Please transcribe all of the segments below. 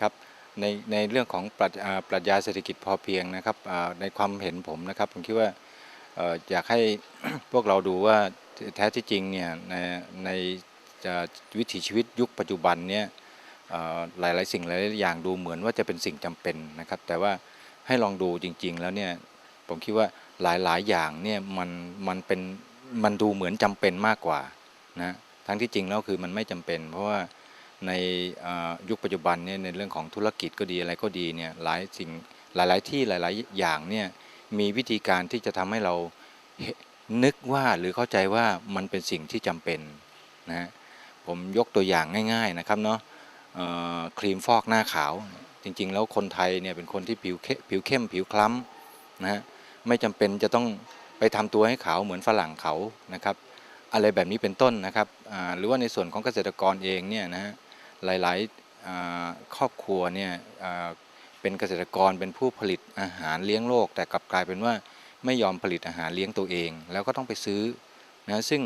ครับในในเรื่องของปรัชปรัชญาเศรษฐกิจพอเพียงนะครับในความเห็นผมนะครับผมคิดว่าอยากให้พวกเราดูว่าแท้ที่จริงเนี่ยในในวิถีชีวิตยุคปัจจุบันเนี่ยหลาย ๆ สิ่งหลายๆอย่างดูเหมือนว่าจะเป็นสิ่งจำเป็นนะครับ แต่ว่าให้ลองดูจริง ๆ แล้วเนี่ยผมคิดว่าหลาย ๆ อย่างเนี่ยมันมันเป็นมันดูเหมือนจำเป็นมากกว่านะทั้งที่จริงแล้วคือมันไม่จำเป็น เพราะว่า ในยุคปัจจุบันเนี่ยในเรื่องของธุรกิจก็ดีอะไรก็ดีเนี่ยหลายสิ่งหลาย ๆ ที่หลาย ๆ อย่างเนี่ยมีวิธีการที่จะทำให้เรานึกว่าหรือเข้าใจว่ามันเป็นสิ่งที่จำเป็นนะฮะผมยกตัวอย่างง่าย ๆ นะครับเนาะครีมฟอกหน้าขาว จริง ๆ แล้วคนไทยเนี่ยเป็นคนที่ผิวเข้ผิวเข้มผิวคล้ำนะฮะไม่จำเป็นจะต้องไปทำตัวให้ขาวเหมือนฝรั่งเขานะครับ อะไรแบบนี้เป็นต้นนะครับหรือว่าในส่วนของเกษตรกรเองเนี่ยนะฮะ หลายๆครอบครัวเนี่ยเป็นเกษตรกรเป็นผู้ผลิตอาหารเลี้ยงโลก แต่กลับกลายเป็นว่าไม่ยอมผลิตอาหารเลี้ยงตัวเอง แล้วก็ต้องไปซื้อนะซึ่ง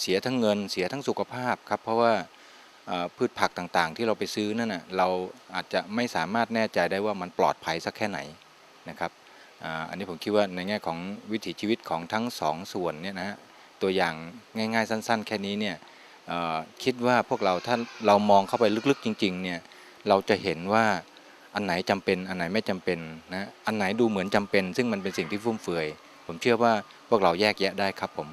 เสียทั้งเงินเสียทั้งสุขภาพครับเพราะว่าพืชผักต่างๆ ที่เราไปซื้อนั่นนะเราอาจจะไม่สามารถแน่ใจได้ว่ามันปลอดภัยสักแค่ไหนนะครับอันนี้ผมคิดว่าในแง่ของวิถีชีวิตของทั้งสองส่วนเนี่ยนะฮะตัวอย่างง่ายๆสั้น ๆ แค่นี้เนี่ย คิดว่าพวกเราถ้าเรามองเข้าไปลึกๆจริง ๆ เนี่ยเราจะเห็นว่าอันไหนจำเป็นอันไหนไม่จำเป็นนะอันไหนดูเหมือนจำเป็น ซึ่งมันเป็นสิ่งที่ฟุ่มเฟือย ผมเชื่อว่าพวกเราแยกแยะได้ครับผม